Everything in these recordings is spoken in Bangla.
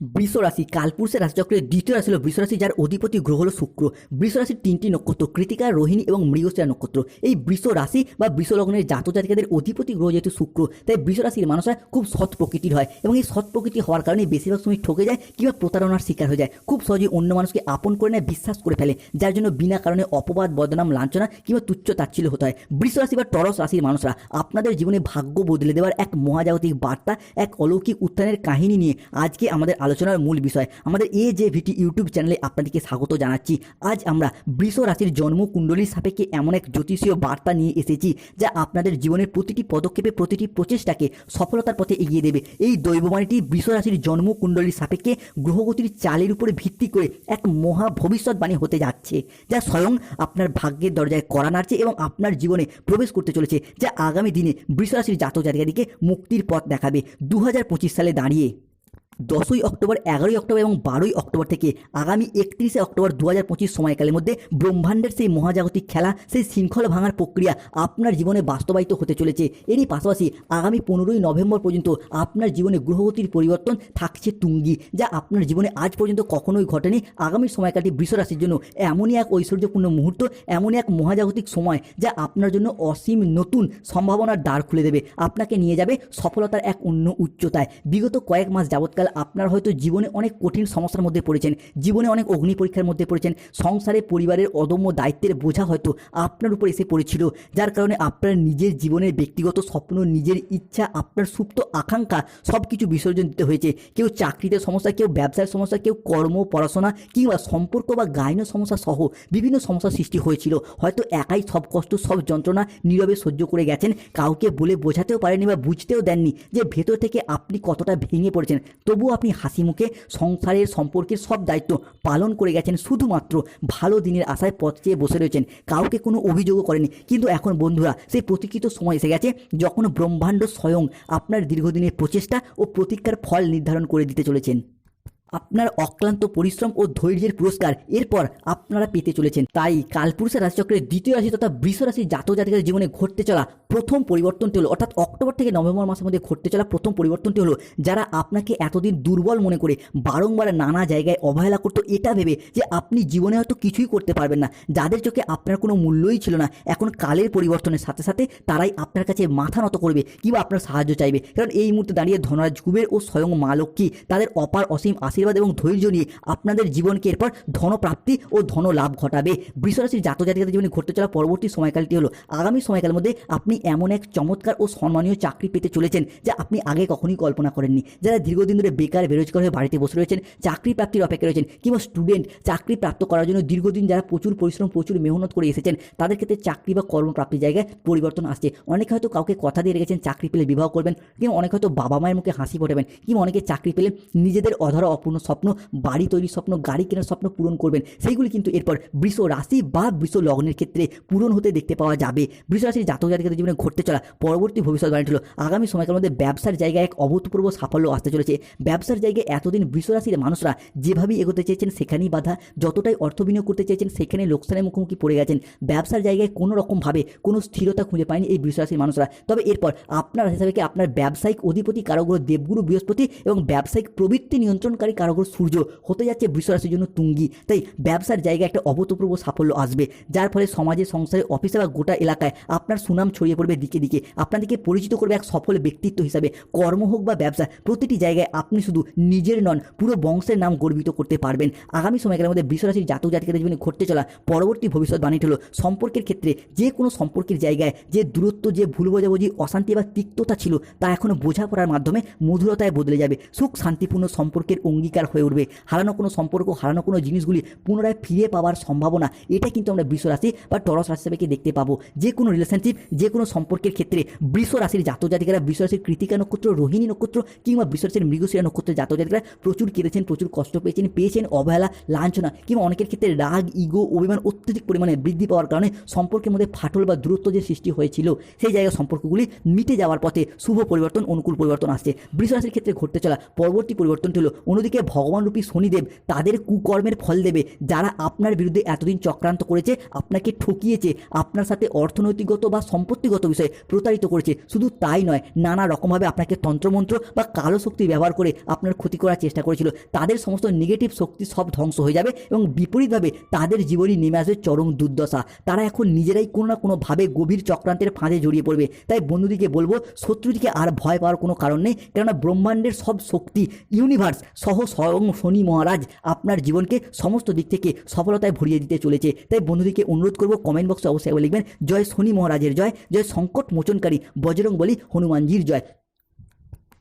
বৃষ রাশি কালপুরুষের রাশিচক্রের দ্বিতীয় রাশি হল বৃষ রাশি যার অধিপতি গ্রহ হল শুক্র। বৃষ রাশির তিনটি নক্ষত্র, কৃতিকা, রোহিণী এবং মৃগশিরা নক্ষত্র। এই বৃষ রাশি বা বৃষ লগ্নের জাতক জাতিকাদের অধিপতি গ্রহ যেহেতু শুক্র, তাই বৃষ রাশির মানুষরা খুব সৎ প্রকৃতির হয় এবং এই সৎ প্রকৃতি হওয়ার কারণে বেশিরভাগ সময় ঠকে যায় কিংবা প্রতারণার শিকার হয়ে যায়। খুব সহজেই অন্য মানুষকে আপন করে নেয়, বিশ্বাস করে ফেলে, যার জন্য বিনা কারণে অপবাদ, বদনাম, লাঞ্ছনা কিংবা তুচ্ছ তাচ্ছিল্য হতে হয়। বৃষ রাশি বা টরস রাশির মানুষরা আপনাদের জীবনে ভাগ্য বদলে দেওয়ার এক মহাজাগতিক বার্তা, এক অলৌকিক উত্থানের কাহিনী নিয়ে আজকে আমাদের আলোচনার মূল বিষয়। আমাদের এ যে ভিটি ইউটিউব চ্যানেলে আপনাদেরকে স্বাগত জানাচ্ছি। আজ আমরা বৃষ রাশির জন্ম কুণ্ডলীর সাপেক্ষে এমন এক জ্যোতিষীয় বার্তা নিয়ে এসেছি, যা আপনাদের জীবনের প্রতিটি পদক্ষেপে, প্রতিটি প্রচেষ্টাকে সফলতার পথে এগিয়ে দেবে। এই দৈববাণীটি বৃষ রাশির জন্ম কুণ্ডলীর সাপেক্ষে গ্রহগতির চালের উপরে ভিত্তি করে এক মহা ভবিষ্যৎবাণী হতে যাচ্ছে, যা স্বয়ং আপনার ভাগ্যের দরজায় করা নাড়ছে এবং আপনার জীবনে প্রবেশ করতে চলেছে, যা আগামী দিনে বৃষ রাশির জাতক জাতিকাদিকে মুক্তির পথ দেখাবে। দু হাজার পঁচিশ সালে দাঁড়িয়ে দশই অক্টোবর, এগারোই অক্টোবর এবং বারোই অক্টোবর থেকে আগামী একত্রিশে অক্টোবর দু হাজার পঁচিশ সময়কালের মধ্যে ব্রহ্মাণ্ডের সেই মহাজাগতিক খেলা, সেই শৃঙ্খল ভাঙার প্রক্রিয়া আপনার জীবনে বাস্তবায়িত হতে চলেছে। এরই পাশাপাশি আগামী পনেরোই নভেম্বর পর্যন্ত আপনার জীবনে গ্রহগতির পরিবর্তন থাকছে তুঙ্গি, যা আপনার জীবনে আজ পর্যন্ত কখনোই ঘটেনি। আগামী সময়কালটি বৃষ রাশির জন্য এমনই এক ঐশ্বর্যপূর্ণ মুহূর্ত, এমনই এক মহাজাগতিক সময়, যা আপনার জন্য অসীম নতুন সম্ভাবনার দ্বার খুলে দেবে। আপনাকে নিয়ে যাবে সফলতার এক অন্য উচ্চতায়। বিগত কয়েক মাস যাবৎকাল আপনার হয়তো জীবনে অনেক কঠিন সমস্যার মধ্যে পড়েছেন, জীবনে অনেক অগ্নি পরীক্ষার মধ্যে পড়েছেন, সংসারে, পরিবারের অদম্য দায়িত্বের বোঝা হয়তো আপনার উপর এসে পড়েছিল, যার কারণে আপনার নিজের জীবনের ব্যক্তিগত স্বপ্ন, নিজের ইচ্ছা, আপনার সুপ্ত আকাঙ্ক্ষা সব কিছু বিসর্জন দিতে হয়েছে। কেউ চাকরিতে সমস্যা, কেউ ব্যবসার সমস্যা, কেউ কর্ম, পড়াশোনা কিংবা সম্পর্ক বা গায়ন সমস্যা সহ বিভিন্ন সমস্যার সৃষ্টি হয়েছিল। হয়তো একাই সব কষ্ট, সব যন্ত্রণা নীরবে সহ্য করে গেছেন, কাউকে বলে বোঝাতেও পারেনি বা বুঝতেও দেননি যে ভেতর থেকে আপনি কতটা ভেঙে পড়েছেন। তবুও আপনি হাসি মুখে সংসারের সম্পর্কের সব দায়িত্ব পালন করে গেছেন। শুধুমাত্র ভালো দিনের আশায় পথ চেয়ে বসে রয়েছেন। কাউকে কোনো অভিযোগও করেনি কিন্তু এখন বন্ধুরা, সেই প্রতীক্ষিত সময় এসে গেছে যখন ব্রহ্মাণ্ড স্বয়ং আপনার দীর্ঘদিনের প্রচেষ্টা ও প্রতীক্ষার ফল নির্ধারণ করে দিতে চলেছেন। আপনার অক্লান্ত পরিশ্রম ও ধৈর্যের পুরস্কার এরপর আপনারা পেতে চলেছেন। তাই কালপুরুষের রাশিচক্রের দ্বিতীয় রাশি তথা বৃষ রাশির জাতক জাতিকাদের জীবনে ঘটতে চলা প্রথম পরিবর্তনটি হলো, অর্থাৎ অক্টোবর থেকে নভেম্বর মাসের মধ্যে ঘটতে চলা প্রথম পরিবর্তনটি হলো, যারা আপনাকে এতদিন দুর্বল মনে করে বারংবার নানা জায়গায় অবহেলা করতো, এটা ভেবে যে আপনি জীবনে হয়তো কিছুই করতে পারবেন না। যাদের চোখে আপনার কোনো মূল্যই ছিল না, এখন কালের পরিবর্তনের সাথে সাথে তারাই আপনার কাছে মাথা নত করবে, কিংবা আপনার সাহায্য চাইবে। কারণ এই মুহূর্তে দাঁড়িয়ে ধনরাজ কুবের ও স্বয়ং মা লক্ষ্মী তাদের অপার অসীম আশীর্বাদ এবং ধৈর্য নিয়ে আপনাদের জীবনকে এরপর ধনপ্রাপ্তি ও ধন লাভ ঘটাবে। বৃষরাশির জাতক জাতিকাদের জীবনে ঘটতে চলা পরবর্তী সময়কালটি হলো, আগামী সময়কালের মধ্যে আপনি এমন এক চমৎকার ও সম্মানীয় চাকরি পেতে চলেছেন যা আপনি আগে কখনোই কল্পনা করেননি। যারা দীর্ঘদিন ধরে বেকার, বেরোজগার হয়ে বাড়িতে বসে রয়েছেন, চাকরি প্রাপ্তির অপেক্ষা রয়েছেন কিংবা স্টুডেন্ট চাকরি প্রাপ্ত করার জন্য দীর্ঘদিন যারা প্রচুর পরিশ্রম, প্রচুর মেহনত করে এসেছেন, তাদের ক্ষেত্রে চাকরি বা কর্মপ্রাপ্তির জায়গায় পরিবর্তন আসছে। অনেকে হয়তো কাউকে কথা দিয়ে রেখেছেন, চাকরি পেলে বিবাহ করবেন, কিংবা অনেকে হয়তো বাবা মায়ের মুখে হাসি ফোটাবেন, কিংবা অনেকে চাকরি পেলে নিজেদের অধরা অপূর্ণ স্বপ্ন, বাড়ি তৈরির স্বপ্ন, গাড়ি কেনার স্বপ্ন পূরণ করবেন। সেইগুলি কিন্তু এরপর বৃষ রাশি বা বৃষ লগ্নের ক্ষেত্রে পূরণ হতে দেখতে পাওয়া যাবে। বৃষ রাশির জাতক জাতিকাদের জীবনে ঘটতে চলা পরবর্তী ভবিষ্যৎবাণী হলো, আগামী সময়কালের মধ্যে ব্যবসার জায়গায় এক অভূতপূর্ব সাফল্য আসতে চলেছে। ব্যবসার জায়গায় এতদিন বৃষ রাশির মানুষরা যেভাবেই এগোতে চেয়েছেন, সেখানেই বাধা। যতটাই অর্থ বিনিয়োগ করতে চেয়েছেন, সেখানে লোকসানের মুখোমুখি পড়ে গেছেন। ব্যবসার জায়গায় কোনো রকমভাবে কোনো স্থিরতা খুঁজে পায়নি এই বৃষ রাশির মানুষরা। তবে এরপর আপনার হিসাবে আপনার ব্যবসায়িক অধিপতি কারগ্রহ দেবগুরু, বৃহস্পতি এবং ব্যবসায়িক প্রবৃত্তি নিয়ন্ত্রণকারী কারগ্রহ সূর্য হতে যাচ্ছে বৃষ রাশির জন্য তুঙ্গি। তাই ব্যবসার জায়গায় একটা অভূতপূর্ব সাফল্য আসবে। যার ফলে সমাজে, সংসারে, অফিসে বা গোটা এলাকায় আপনার সুনাম ছড়িয়ে পড়বে দিকে দিকে। আপনাদেরকে পরিচিত করবে এক সফল ব্যক্তিত্ব হিসাবে। কর্ম হোক বা ব্যবসা, প্রতিটি জায়গায় আপনি শুধু নিজের নন, পুরো বংশের নাম গর্বিত করতে পারবেন। আগামী সময়কালের মধ্যে বিশ্বরাশির জাতক জাতিকাদের জীবনে ঘটতে চলা পরবর্তী ভবিষ্যৎ ভবিষ্যৎবাণীটি হলো, সম্পর্কের ক্ষেত্রে যে কোনো সম্পর্কের জায়গায় যে দূরত্ব, যে ভুল বোঝাবুঝি, অশান্তি বা তিক্ততা ছিল, তা এখনও বোঝাপড়ার মাধ্যমে মধুরতায় বদলে যাবে। সুখ শান্তিপূর্ণ সম্পর্কের অঙ্গীকার হয়ে উঠবে। হারানো কোনো সম্পর্ক, হারানো কোনো জিনিসগুলি পুনরায় ফিরে পাওয়ার সম্ভাবনা, এটা কিন্তু আমরা বৃষ রাশি বা টরস রাশি হিসেবে দেখতে পাবো? যে কোনো রিলেশনশিপ যে কোনো সম্পর্কের ক্ষেত্রে বৃষ রাশির জাতক জাতিকারা, বৃষ রাশির কৃতিকা নক্ষত্র, রোহিণী নক্ষত্র কিংবা বৃষ রাশির মৃগশিরা নক্ষত্রের জাতক জাতিকারা প্রচুর কেঁদেছেন, প্রচুর কষ্ট পেয়েছেন পেয়েছেন অবহেলা, লাঞ্ছনা কিংবা অনেকের ক্ষেত্রে রাগ ইগো অভিমান অত্যধিক পরিমাণে বৃদ্ধি পাওয়ার কারণে সম্পর্কের মধ্যে ফাটল বা দূরত্ব যে সৃষ্টি হয়েছিল, সেই জায়গায় সম্পর্কগুলি মিটে যাওয়ার পথে শুভ পরিবর্তন, অনুকূল পরিবর্তন আসছে। বৃষ রাশির ক্ষেত্রে ঘটতে চলা পরবর্তী পরিবর্তনটি হলো অন্যদিকে অন্যদিকে ভগবানরূপী শনিদেব তাদের কুকর্মের ফল দেবে, যারা আপনার বিরুদ্ধে এতদিন চক্রান্ত করেছে, আপনাকে ঠকিয়েছে, আপনার সাথে অর্থনৈতিকগত বা সম্পত্তিগত বিষয়ে প্রতারিত করেছে। শুধু তাই নয়, নানা রকমভাবে আপনাকে তন্ত্রমন্ত্র বা কালো শক্তি ব্যবহার করে আপনার ক্ষতি করার চেষ্টা করেছিল। তাদের সমস্ত নেগেটিভ শক্তি সব ধ্বংস হয়ে যাবে এবং বিপরীতভাবে তাদের জীবনী নেমে আসবে চরম দুর্দশা। তারা এখন নিজেরাই কোনো না কোনোভাবে গভীর চক্রান্তের ফাঁদে জড়িয়ে পড়বে। তাই বন্ধুদিকে বলব, শত্রুদিকে আর ভয় পাওয়ার কোনো কারণ নেই, কেননা ব্রহ্মাণ্ডের সব শক্তি ইউনিভার্স সহ স্বয়ং শনি মহারাজ আপনার জীবনকে সমস্ত দিক থেকে সফলতায় ভরিয়ে দিতে চলেছে। তাই বন্ধুদেরকে অনুরোধ করব কমেন্ট বক্সে অবশ্যই লিখবেন, জয় শনি মহারাজের জয় জয় সংকট মোচনকারী বজরং বলি হনুমানজির জয়।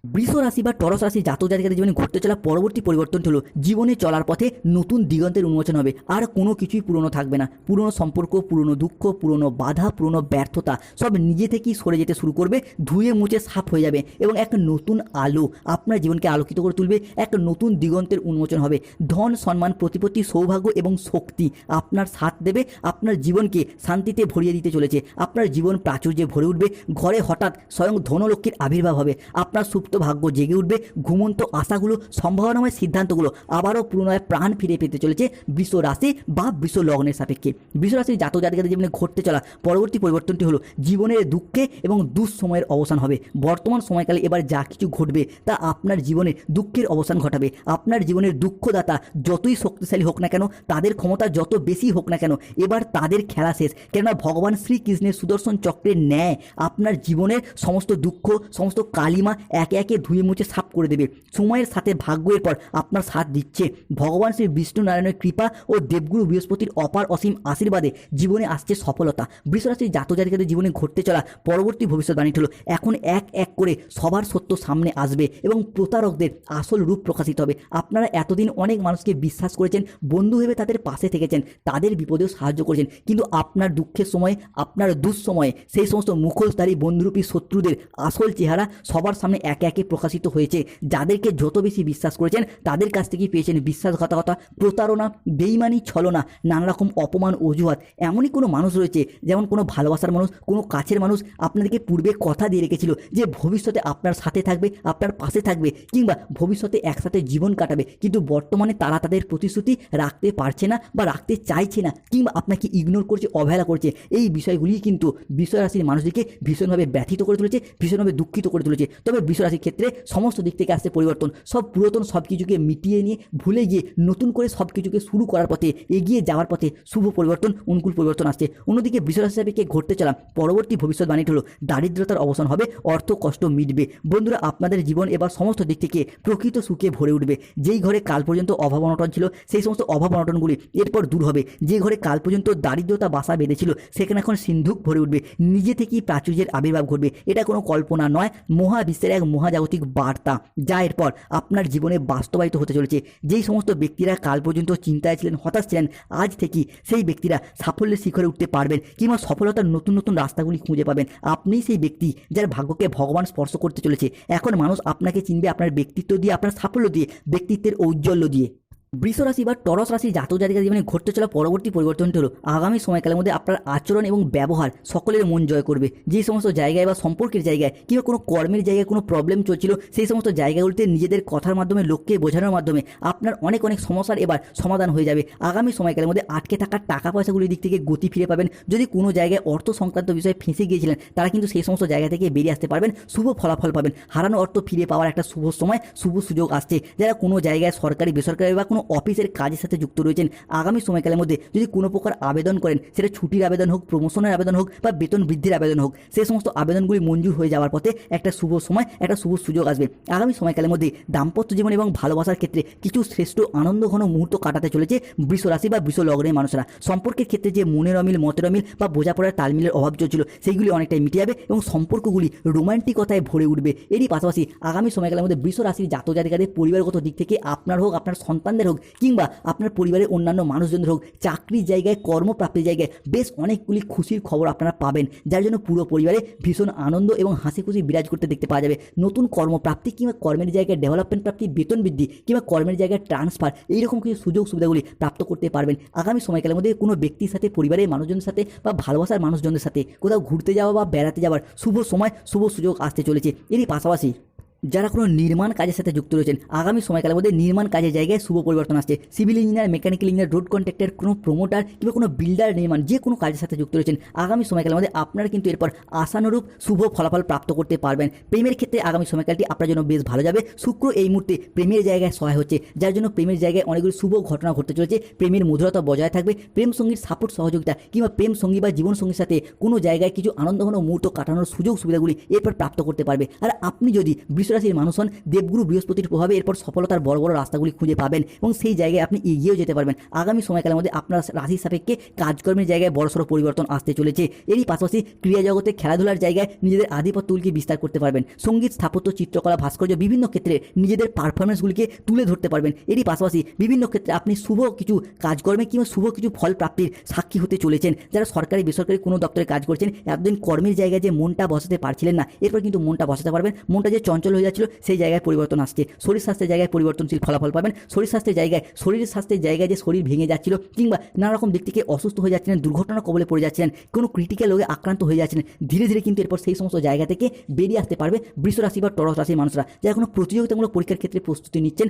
বৃষ রাশি বা টরস রাশি জাতক জাতিকাদের জীবনে ঘটতে চলা পরবর্তী পরিবর্তন হলো জীবনে চলার পথে নতুন দিগন্তের উন্মোচন হবে। আর কোনো কিছুই পুরনো থাকবে না। পুরনো সম্পর্ক, পুরনো দুঃখ, পুরনো বাধা, পুরনো ব্যর্থতা সব নিজে থেকেই সরে যেতে শুরু করবে, ধুয়ে মুছে সাফ হয়ে যাবে এবং এক নতুন আলো আপনার জীবনকে আলোকিত করে তুলবে, এক নতুন দিগন্তের উন্মোচন হবে। ধন, সম্মান, প্রতিপত্তি, সৌভাগ্য এবং শক্তি আপনার সাথ দেবে, আপনার জীবনকে শান্তিতে ভরিয়ে দিতে চলেছে, আপনার জীবন প্রাচুর্যে ভরে উঠবে, ঘরে হঠাৎ স্বয়ং ধনলক্ষ্মীর আবির্ভাব হবে, আপনার সুপ্ত ভাগ্য জেগে উঠবে। ঘুমন্ত আশাগুলো, সম্ভাবনাময় সিদ্ধান্তগুলো আবারও পুনরায় প্রাণ ফিরে পেতে চলেছে বৃষ রাশি বা বৃষ লগ্নের সাপেক্ষে। বৃষ রাশির জাতক জাতিকাদের জীবনে ঘটতে চলা পরবর্তী পরিবর্তনটি হলো জীবনের দুঃখে এবং দুঃসময়ের অবসান হবে। বর্তমান সময়কালে এবার যা কিছু ঘটবে তা আপনার জীবনে দুঃখের অবসান ঘটাবে। আপনার জীবনের দুঃখদাতা যতই শক্তিশালী হোক না কেন, তাদের ক্ষমতা যত বেশি হোক না কেন, এবার তাদের খেলা শেষ। কেননা ভগবান শ্রীকৃষ্ণের সুদর্শন চক্রের ন্যায় আপনার জীবনের সমস্ত দুঃখ, সমস্ত কালিমা একে একে ধুয়ে মুছে সাফ করে দেবে। সময়ের সাথে ভাগ্যের পর আপনার সাথ দিচ্ছে। ভগবান শ্রী বিষ্ণু নারায়ণের কৃপা ও দেবগুরু বৃহস্পতির অপার অসীম আশীর্বাদে জীবনে আসছে সফলতা। বৃষরাশির জাতক জাতিকাদের জীবনে ঘটতে চলা পরবর্তী ভবিষ্যৎবাণী হলো, এখন এক এক করে সবার সত্য সামনে আসবে এবং প্রতারকদের আসল রূপ প্রকাশিত হবে। আপনারা এতদিন অনেক মানুষকে বিশ্বাস করেছেন, বন্ধু ভেবে তাদের পাশে থেকেছেন, তাদের বিপদেও সাহায্য করেছেন। কিন্তু আপনার দুঃখের সময়, আপনার দুঃসময়ে সেই সমস্ত মুখোশধারী বন্ধুরূপী শত্রুদের আসল চেহারা সবার সামনে এক একে প্রকাশিত হয়েছে। যাদেরকে যত বেশি বিশ্বাস করেছেন, তাদের কাছ থেকেই পেয়েছেন বিশ্বাসঘাতকতা, প্রতারণা, বেইমানি, ছলনা নানা রকম অপমান, অজুহাত। এমনই কোনো মানুষ রয়েছে, যেমন কোনো ভালোবাসার মানুষ, কোনো কাছের মানুষ আপনাদেরকে পূর্বে কথা দিয়ে রেখেছিল যে ভবিষ্যতে আপনার সাথে থাকবে, আপনার পাশে থাকবে, কিংবা ভবিষ্যতে একসাথে জীবন কাটাবে। কিন্তু বর্তমানে তারা তাদের প্রতিশ্রুতি রাখতে পারছে না বা রাখতে চাইছে না, কিংবা আপনাকে ইগনোর করছে, অবহেলা করছে। এই বিষয়গুলি কিন্তু বিশ্বরাশির মানুষদেরকে ভীষণভাবে ব্যথিত করে তুলেছে, ভীষণভাবে দুঃখিত করে তুলেছে। তবে বিশ্বরাশির ক্ষেত্রে সমস্ত দিক থেকে আসছে পরিবর্তন। সব পুরাতন সব কিছুকে মিটিয়ে নিয়ে ভুলে গিয়ে নতুন করে সব কিছুকে শুরু করার পথে, এগিয়ে যাওয়ার পথে শুভ পরিবর্তন, অনুকূল পরিবর্তন আসছে। অন্যদিকে বিশ্বরাশি সাহেবকে ঘটতে চলা পরবর্তী ভবিষ্যৎবাণীটি হলো, দারিদ্রতার অবসান হবে, অর্থ কষ্ট মিটবে। বন্ধুরা, আপনাদের জীবন এবার সমস্ত দিক থেকে প্রকৃত সুখে ভরে উঠবে। যেই ঘরে কাল পর্যন্ত অভাব অনটন ছিল, সেই সমস্ত অভাব অনটনগুলি এরপর দূর হবে। যে ঘরে কাল পর্যন্ত দারিদ্রতা বাসা বেঁধেছিল, সেখানে এখন সিন্ধুক ভরে উঠবে। নিজে থেকেই প্রাচুর্যের আবির্ভাব ঘটবে। এটা কোনো কল্পনা নয়। মহাবিশ্বের এক মহাজাগতিক বার্তা, যা এরপর আপনার জীবনে বাস্তবায়িত হতে চলেছে। যেই সমস্ত ব্যক্তিরা কাল পর্যন্ত চিন্তায় ছিলেন, হতাশ ছিলেন, আজ থেকেই সেই ব্যক্তিরা সাফল্যের শিখরে উঠতে পারবেন কিংবা সফলতার নতুন নতুন রাস্তাগুলি খুঁজে পাবেন। আপনিই সেই ব্যক্তি যার ভাগ্যকে ভগবান স্পর্শ করতে চলেছে। এখন মানুষ আপনাকে চিনবে আপনার ব্যক্তিত্ব দিয়ে, আপনার সাফল্য দিয়ে, ব্যক্তিত্বের ঔজ্জ্বল্য দিয়ে। বৃষ রাশি বা টরস রাশি জাতক জাতিকার জীবনে ঘটতে চলা পরবর্তী পরিবর্তনটি হলো আগামী সময়কালের মধ্যে আপনার আচরণ এবং ব্যবহার সকলের মন জয় করবে। যে সমস্ত জায়গায় বা সম্পর্কের জায়গায় কিংবা কোনো কর্মের জায়গায় কোনো প্রবলেম চলছিল, সেই সমস্ত জায়গাগুলিতে নিজেদের কথার মাধ্যমে, লোককে বোঝানোর মাধ্যমে আপনার অনেক অনেক সমস্যার এবার সমাধান হয়ে যাবে। আগামী সময়কালের মধ্যে আটকে থাকা টাকা পয়সাগুলির দিক থেকে গতি ফিরে পাবেন। যদি কোনো জায়গায় অর্থ সংক্রান্ত বিষয়ে ফেঁসে গিয়েছিলেন, তারা কিন্তু সেই সমস্ত জায়গা থেকে বেরিয়ে আসতে পারবেন। শুভ ফলাফল পাবেন। হারানো অর্থ ফিরে পাওয়ার একটা শুভ সময়, শুভ সুযোগ আসছে। যারা কোনো জায়গায় সরকারি, বেসরকারি বা কোনো অফিসের কাজের সাথে যুক্ত রয়েছেন, আগামী সময়কালের মধ্যে যদি কোনো প্রকার আবেদন করেন, সেটা ছুটির আবেদন হোক প্রমোশনের আবেদন হোক বা বেতন বৃদ্ধির আবেদন হোক সেই সমস্ত আবেদনগুলি মঞ্জুর হয়ে যাওয়ার পথে একটা শুভ সময়, একটা শুভ সুযোগ আসবে। আগামী সময়কালের মধ্যে দাম্পত্য জীবন এবং ভালোবাসার ক্ষেত্রে কিছু শ্রেষ্ঠ আনন্দঘন মুহূর্ত কাটাতে চলেছে বৃষ রাশি বা বৃষ লগ্নের মানুষরা। সম্পর্কের ক্ষেত্রে যে মনের অমিল, মতের অমিল বা বোঝাপড়ার তালমিলের অভাব চলছিল, সেইগুলি অনেকটাই মিটে যাবে এবং সম্পর্কগুলি রোমান্টিকতায় ভরে উঠবে। এরই পাশাপাশি আগামী সময়কালের মধ্যে বৃষ রাশির জাতক জাতিকাদের পরিবারগত দিক থেকে আপনার হোক, আপনার সন্তানদের হোক, কিংবা আপনার পরিবারের অন্যান্য মানুষজনদের হোক, চাকরির জায়গায়, কর্মপ্রাপ্তির জায়গায় বেশ অনেকগুলি খুশির খবর আপনারা পাবেন, যার জন্য পুরো পরিবারে ভীষণ আনন্দ এবং হাসি খুশি বিরাজ করতে দেখতে পাওয়া যাবে। নতুন কর্মপ্রাপ্তি কিংবা কর্মের জায়গায় ডেভেলপমেন্ট প্রাপ্তি, বেতন বৃদ্ধি কিংবা কর্মের জায়গায় ট্রান্সফার এইরকম কিছু সুযোগ সুবিধাগুলি প্রাপ্ত করতে পারবেন। আগামী সময়কালের মধ্যে কোনো ব্যক্তির সাথে, পরিবারের মানুষজনের সাথে বা ভালোবাসার মানুষজনদের সাথে কোথাও ঘুরতে যাওয়া বা বেড়াতে যাওয়ার শুভ সময়, শুভ সুযোগ আসতে চলেছে। এরই পাশাপাশি যারা কোনো নির্মাণ কাজের সাথে যুক্ত রয়েছেন, আগামী সময়কালের মধ্যে নির্মাণ কাজের জায়গায় শুভ পরিবর্তন আসছে। Civil engineer, mechanical engineer, road contractor, কোনো প্রমোটার কিংবা কোনো বিল্ডার নির্মাণ, যে কোনো কাজের সাথে যুক্ত রয়েছেন, আগামী সময়কালের মধ্যে আপনারা কিন্তু এরপর আশানুরূপ শুভ ফলাফল প্রাপ্ত করতে পারবেন। প্রেমের ক্ষেত্রে আগামী সময়কালটি আপনার জন্য বেশ ভালো যাবে। শুক্র এই মুহূর্তে প্রেমের জায়গায় সহায় হচ্ছে, যার জন্য প্রেমের জায়গায় অনেকগুলি শুভ ঘটনা ঘটতে চলেছে। প্রেমের মধুরতা বজায় থাকবে। প্রেম সঙ্গীর সাপোর্ট সহযোগিতা কিংবা প্রেম সঙ্গী বা জীবন সঙ্গীর সাথে কোনো জায়গায় কিছু আনন্দঘন মুহূর্ত কাটানোর সুযোগ সুবিধাগুলি এরপর প্রাপ্ত করতে পারবে। আর আপনি যদি বৃষরাশির মানুষ হন দেবগুরু বৃহস্পতির প্রভাবে এরপর সফলতার বড় বড় রাস্তাগুলি খুঁজে পাবেন এবং সেই জায়গায় আপনি এগিয়েও যেতে পারবেন। আগামী সময়কালের মধ্যে আপনার রাশির সাপেক্ষে কাজকর্মের জায়গায় বড়সড় পরিবর্তন আসতে চলেছে। এরই পাশাপাশি ক্রিয়া জগতে খেলাধুলার জায়গায় নিজেদের আধিপত্যগুলিকে বিস্তার করতে পারবেন। সংগীত, স্থাপত্য, চিত্রকলা, ভাস্কর্য বিভিন্ন ক্ষেত্রে নিজেদের পারফরমেন্সগুলিকে তুলে ধরতে পারবেন। এরই পাশাপাশি বিভিন্ন ক্ষেত্রে আপনি শুভ কিছু কাজকর্মে কিংবা শুভ কিছু ফল প্রাপ্তির সাক্ষী হতে চলেছেন। যারা সরকারি, বেসরকারি কোনো দপ্তরে কাজ করছেন, এতদিন কর্মের জায়গায় যে মনটা বসাতে পারছিলেন না, এরপর কিন্তু মনটা বসাতে পারবেন। মনটা যে চঞ্চল হয়ে যাচ্ছিল, সেই জায়গায় পরিবর্তন আসছে। শরীর স্বাস্থ্যের জায়গায় পরিবর্তনশীল ফলাফল পাবেন। শরীর স্বাস্থ্যের জায়গায়, শরীর স্বাস্থ্যের জায়গায় যে শরীর ভেঙে যাচ্ছিল, কিংবা নানা রকম দিক থেকে অসুস্থ হয়ে যাচ্ছিলেন দুর্ঘটনা কবলে পড়ে যাচ্ছিলেন, কোনো ক্রিটিক্যাল রোগে আক্রান্ত হয়ে যাচ্ছিলেন, ধীরে ধীরে কিন্তু এরপর সেই সমস্ত জায়গা থেকে বেরিয়ে আসতে পারবে বৃষ রাশি বা টরস রাশির মানুষরা, যারা কোনো প্রতিযোগিতামূলক পরীক্ষার ক্ষেত্রে প্রস্তুতি নিচ্ছেন